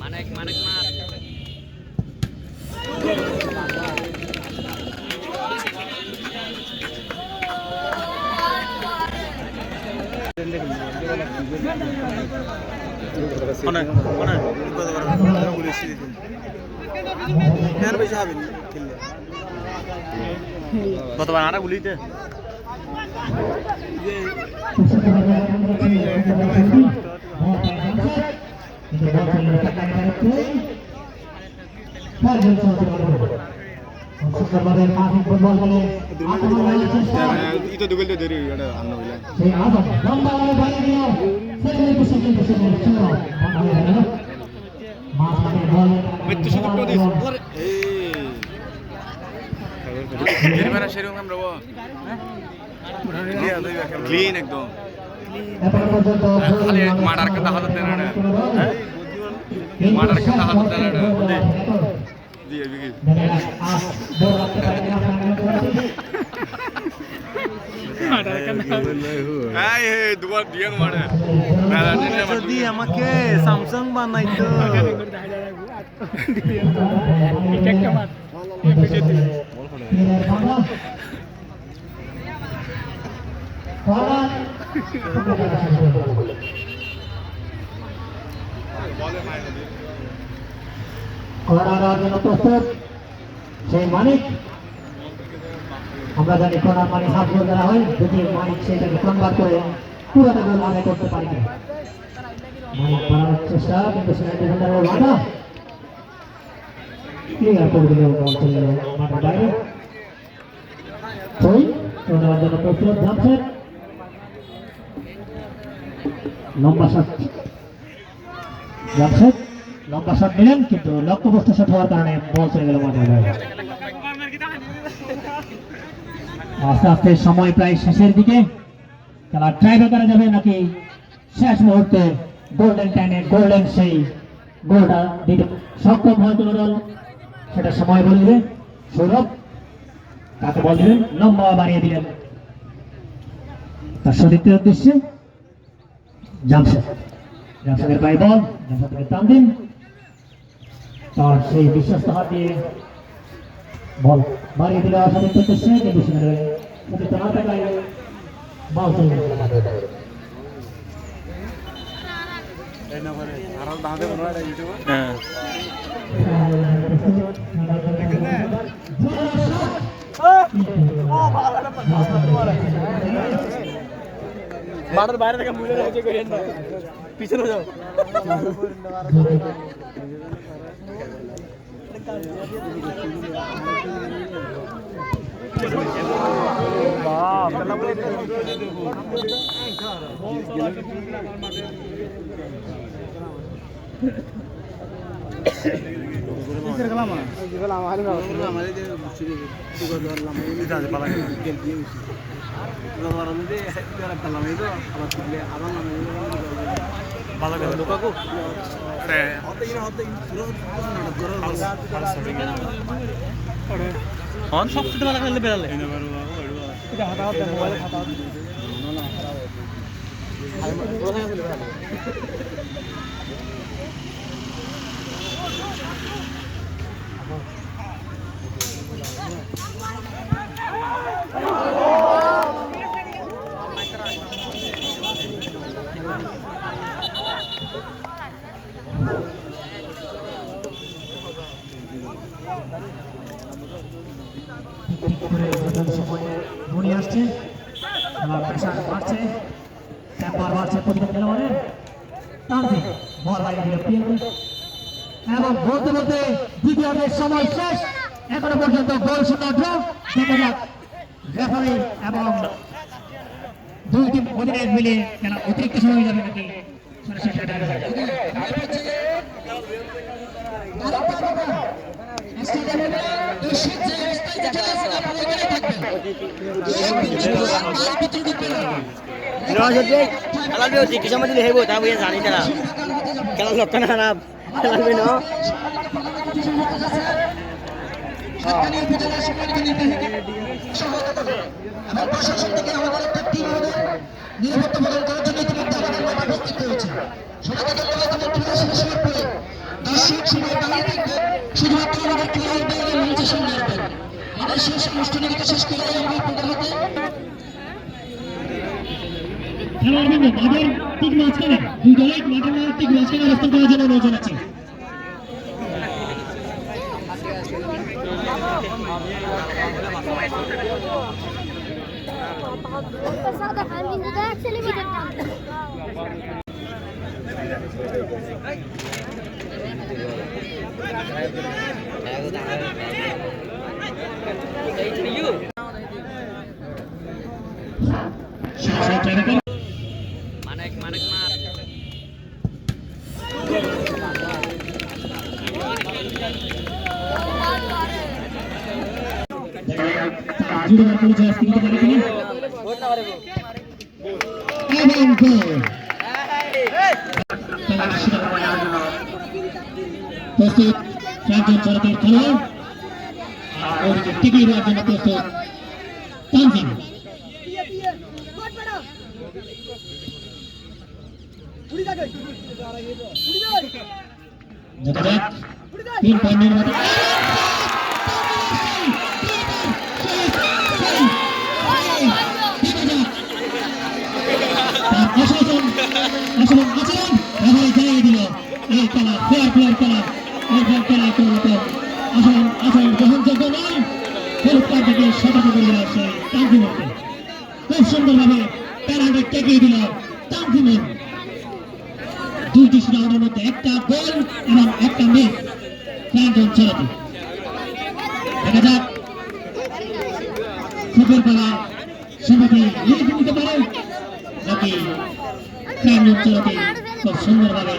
মানেক মানেক মার। কতবার আটা গুলিতে শুক্রবারের মাঠে ফুটবল ইতো দুগলতে দেরি এটা আন্ন হইলা সেই আদম লম্বা বল মৃত্যু এই এরবারে সেরকম ক্লিন একদম খালি মার্ডার কে দেখা যাচ্ছে না মার্ডার কে দেখা যাচ্ছে না দিয়ে বিকি এই হে দিয়ে মারে মেলা দিনে যদি আমাকে স্যামসাং বানাইতো করার জন্য প্রস্তুত সেই মানিক আমরা জানি করার মানে হাফ গোল দেওয়া হয় যদি মানিক সেটাকে কনভার্ট করে পুরোটা গোল আদায় করতে পারি না মানিক করার চেষ্টা কিন্তু সেটা ডিফেন্ডারের বাধা ক্লিয়ার করে দিল বল চলে গেল মাঠের বাইরে জন্য প্রস্তুত লম্বা লম্বা নিলেন, কিন্তু হওয়ার কারণে বল চলে গেল আস্তে আস্তে সময় প্রায় শেষের দিকে। খেলা ট্রাইবে করা যাবে নাকি শেষ মুহূর্তে গোল্ডেন টাইমে গোল্ডেন সেই গোলটা দিতে সক্ষম হয় কোনো সেটা সময় বলে দিবে সৌরভ। তাকে বল দিলেন লম্বা বাড়িয়ে দিলেন। তার সতীর্থের উদ্দেশ্যে জামশেদ। জামশেদের পায়ে বল জামশেদকে টান দিন। তার সেই বিশ্বস্ত হাত দিয়ে বল বাড়িয়ে দিল সতীর্থ উদ্দেশ্যে কিন্তু সেখানে সতীর্থ না থাকায় বল চলে হ্যাঁ। মাঠের বাইরে থেকে মুড়ে রেখে করেন না পিছনে যাও হন সবচেয়ে ভালো খেললে বেড়ালে করে এবং বলতে বলতে দ্বিতীয়ার্ধের সময় শেষ। এখনও পর্যন্ত গোল শূন্য, ড্র। দেখা যাক রেফারি এবং দুই টিম অধিনায়ক মিলে খেলা অতিরিক্ত সময় যাবে নাকি? জানি তারা খেলা লক্ষণ খারাপ খেলা ন প্রশাসন থেকে শেষ আমাদের শেষ করে আমরা আপনাদের হাতে ঠিক মাঝখানে, দুই দলের মাঠের মাঝের ঠিক মাঝখানে অবস্থান করার জন্য অনুরোধ জানাচ্ছি Pessoal da জুড়ে পরিচয় আজকে দিতে পারে প্রস্তুত চারজন চলতের খেলোয়াড় ওদিকে তিন পয়েন্টের আসাম আসাম এভাবে জানিয়ে দিল, এই খেলা ফেয়ার প্লেয়ার খেলা, এই ফেয়ার খেলা পরিণত আসাম আসাম গ্রহণযোগ্য নয় কার্ড থেকে সতর্ক করে দিল সেই খুব সুন্দরভাবে প্যারাডে টেকিয়ে দিল তানজিমের দুইটি রাউন্ডের মধ্যে একটা গোল এবং একটা মিস ফ্রান্সন ছেলেটি। দেখা যাক। ফুটের বেলা সমাধি লিড নিতে পারে নাকি খুব সুন্দরভাবে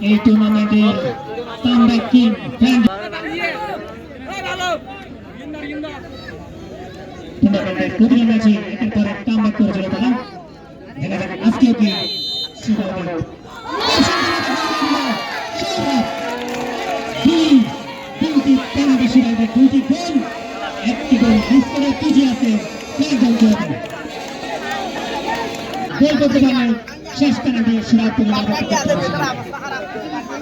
এই টুর্নামেন্টের কামব্যাক কিং টুর্নামেন্টের প্রতিটা ম্যাচে একের পর এক কামব্যাক করেছিল তারা দেখা যাক আজকেও কি গোল। একটি গোল পিছিয়ে আছে। চলবে গোল করতে পারলে শেষ পেনাল্টি সেরা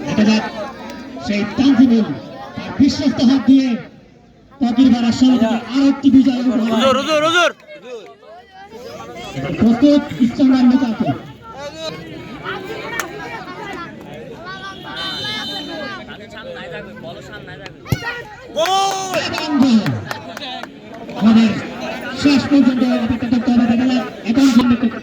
দেখা যাক সেই তানজিমুল তার বিশ্বস্ত হাত দিয়ে তকির ভাড়ার সঙ্গে আর একটি বিজয় প্রস্তুত ইস্টার্ন লুকাকু আমাদের শেষ পর্যন্ত অপেক্ষা করতে হবে দেখা যাক এখন সামনে তো-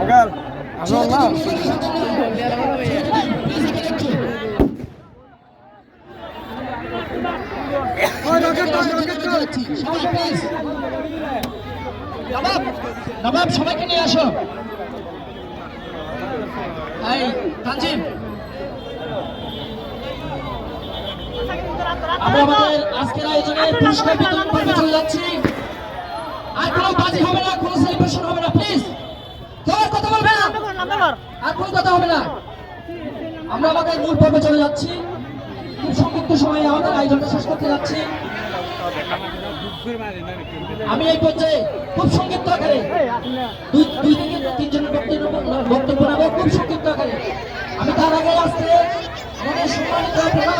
আগাল আসল না। নবাব সবাইকে নিয়ে আসো। এই, তানজিম। আমরা আমাদের আজকের আয়োজনে পুরস্কার বিতরণ পর্বে চলে যাচ্ছি। আর কোনো বাজি হবে না কোনো সেলিব্রেশন হবে না প্লিজ কেউ কথা বলবে না। আর কোনো কথা হবে না। আমরা আমাদের মূল পর্বে চলে যাচ্ছি। খুব সংক্ষিপ্ত সময়ে আমাদের আয়োজনটা শেষ করতে যাচ্ছি। আমি এই পর্যায়ে খুব সংক্ষিপ্ত আকারে দুই দুই থেকে তিনজনের ব্যক্তির বক্তব্য নেব খুব সংক্ষিপ্ত আকারে। আমি তার আগে আসতে আমাদের সম্মানিত প্রধান